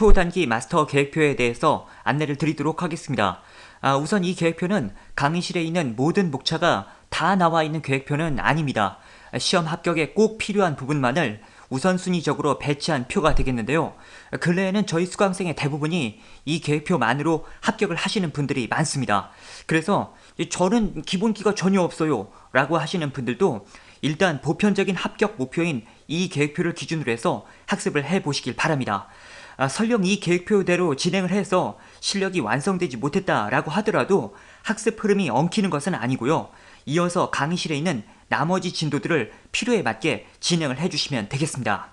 초단기 마스터 계획표에 대해서 안내를 드리도록 하겠습니다. 아, 우선 이 계획표는 강의실에 있는 모든 목차가 다 나와 있는 계획표는 아닙니다. 시험 합격에 꼭 필요한 부분만을 우선순위적으로 배치한 표가 되겠는데요. 근래에는 저희 수강생의 대부분이 이 계획표만으로 합격을 하시는 분들이 많습니다. 그래서 저는 기본기가 전혀 없어요 라고 하시는 분들도 일단 보편적인 합격 목표인 이 계획표를 기준으로 해서 학습을 해 보시길 바랍니다. 아, 설령 이 계획표대로 진행을 해서 실력이 완성되지 못했다라고 하더라도 학습 흐름이 엉키는 것은 아니고요. 이어서 강의실에 있는 나머지 진도들을 필요에 맞게 진행을 해주시면 되겠습니다.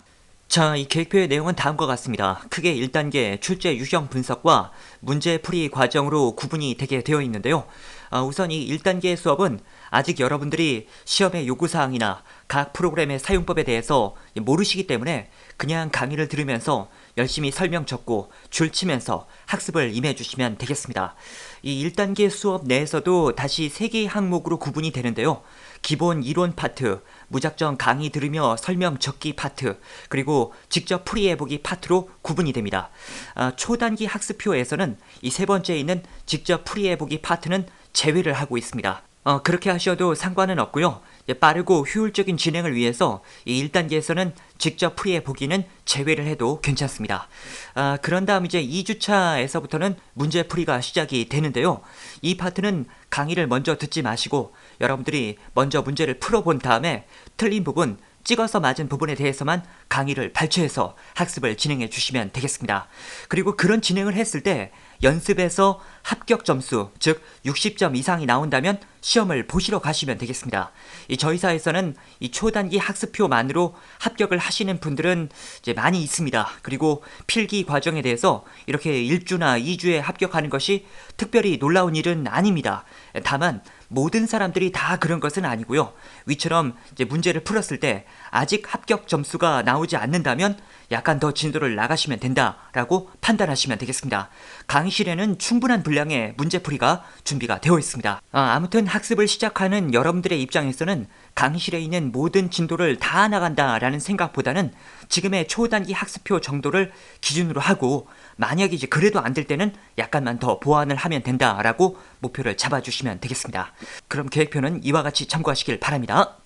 자, 이 계획표의 내용은 다음과 같습니다. 크게 1단계 출제 유형 분석과 문제 풀이 과정으로 구분이 되게 되어 있는데요. 아, 우선 이 1단계 수업은 아직 여러분들이 시험의 요구사항이나 각 프로그램의 사용법에 대해서 모르시기 때문에 그냥 강의를 들으면서 열심히 설명 적고 줄 치면서 학습을 임해 주시면 되겠습니다. 이 1단계 수업 내에서도 다시 3개의 항목으로 구분이 되는데요. 기본 이론 파트, 무작정 강의 들으며 설명 적기 파트, 그리고 직접 풀이해보기 파트로 구분이 됩니다. 아, 초단기 학습표에서는 이 세 번째에 있는 직접 풀이해보기 파트는 제외를 하고 있습니다. 어, 그렇게 하셔도 상관은 없고요. 빠르고 효율적인 진행을 위해서 이 1단계에서는 직접 풀이해 보기는 제외를 해도 괜찮습니다. 아, 그런 다음 이제 2주차에서부터는 문제 풀이가 시작이 되는데요. 이 파트는 강의를 먼저 듣지 마시고 여러분들이 먼저 문제를 풀어본 다음에 틀린 부분, 찍어서 맞은 부분에 대해서만 강의를 발췌해서 학습을 진행해 주시면 되겠습니다. 그리고 그런 진행을 했을 때 연습에서 합격 점수, 즉 60점 이상이 나온다면 시험을 보시러 가시면 되겠습니다. 이 저희사에서는 이 초단기 학습표만으로 합격을 하시는 분들은 이제 많이 있습니다. 그리고 필기 과정에 대해서 이렇게 1주나 2주에 합격하는 것이 특별히 놀라운 일은 아닙니다. 다만 모든 사람들이 다 그런 것은 아니고요. 위처럼 이제 문제를 풀었을 때 아직 합격 점수가 나오지 않는다면 약간 더 진도를 나가시면 된다라고 판단하시면 되겠습니다. 강의실에는 충분한 분량의 문제풀이가 준비가 되어 있습니다. 아, 무튼 학습을 시작하는 여러분들의 입장에서는 강의실에 있는 모든 진도를 다 나간다라는 생각보다는 지금의 초단기 학습표 정도를 기준으로 하고 만약 이제 그래도 안 될 때는 약간만 더 보완을 하면 된다라고 목표를 잡아주시면 되겠습니다. 그럼 계획표는 이와 같이 참고하시길 바랍니다.